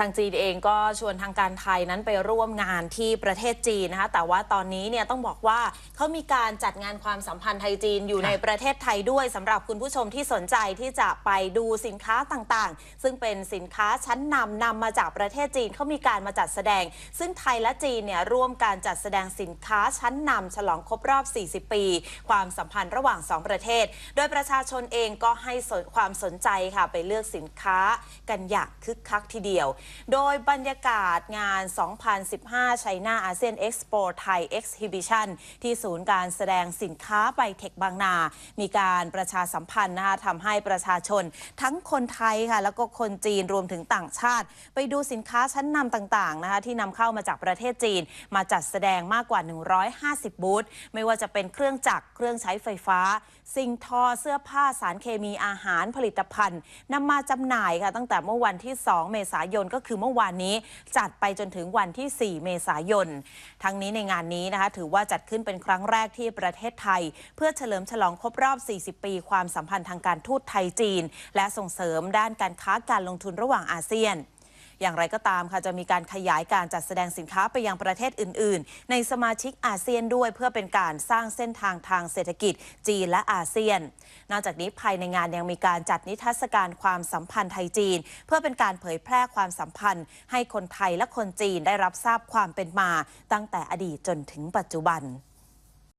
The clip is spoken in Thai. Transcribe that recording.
ทางจีนเองก็ชวนทางการไทยนั้นไปร่วมงานที่ประเทศจีนนะคะ แต่ว่าตอนนี้เนี่ยต้องบอกว่าเขามีการจัดงานความสัมพันธ์ไทยจีนอยู่ในประเทศไทยด้วยสำหรับคุณผู้ชมที่สนใจที่จะไปดูสินค้าต่างๆ ซึ่งเป็นสินค้าชั้นนำนำมาจากประเทศจีนเขามีการมาจัดแสดง ซึ่งไทยและจีนเนี่ยร่วมการจัดแสดงสินค้าชั้นนำฉลองครบรอบ 40 ปี ความสัมพันธ์ระหว่าง 2 ประเทศ โดยประชาชนเองก็ให้สนความสนใจค่ะไปเลือกสินค้ากันอย่างคึกคักทีเดียวโดยบรรยากาศงาน 2015 China ASEAN Expo Thai Exhibition ที่ศูนย์การแสดงสินค้าไบเทคบางนา มีการประชาสัมพันธ์นะคะทำให้ประชาชน ทั้งคนไทยค่ะแล้วก็คนจีนรวมถึงต่างชาติ ไปดูสินค้าชั้นนำต่างๆนะคะที่นำเข้ามาจากประเทศจีน มาจัดแสดงมากกว่า 150 บูธไม่ว่าจะเป็นเครื่องจักรเครื่องใช้ไฟฟ้า สิ่งทอเสื้อผ้าสารเคมีอาหารผลิตภัณฑ์นำมาจำหน่ายค่ะตั้งแต่เมื่อวันที่ 2 เมษายนก็คือเมื่อวานนี้จัดไปจนถึงวันที่ 4 เมษายน ทั้งนี้ในงานนี้นะคะถือว่าจัดขึ้นเป็นครั้งแรกที่ประเทศไทย เพื่อเฉลิมฉลองครบรอบ 40 ปี ความสัมพันธ์ทางการทูตไทยจีน และส่งเสริมด้านการค้าการลงทุนระหว่างอาเซียน อย่างไรก็ตามค่ะจะมีการขยายการจัดแสดงสินค้าไปยังประเทศอื่น ๆ ในสมาชิกอาเซียนด้วยเพื่อเป็นการสร้างเส้นทางทางเศรษฐกิจจีนและอาเซียน นอกจากนี้ภายในงานยังมีการจัดนิทรรศการความสัมพันธ์ไทยจีน เพื่อเป็นการเผยแพร่ความสัมพันธ์ ให้คนไทยและคนจีนได้รับทราบความเป็นมา ตั้งแต่อดีตจนถึงปัจจุบัน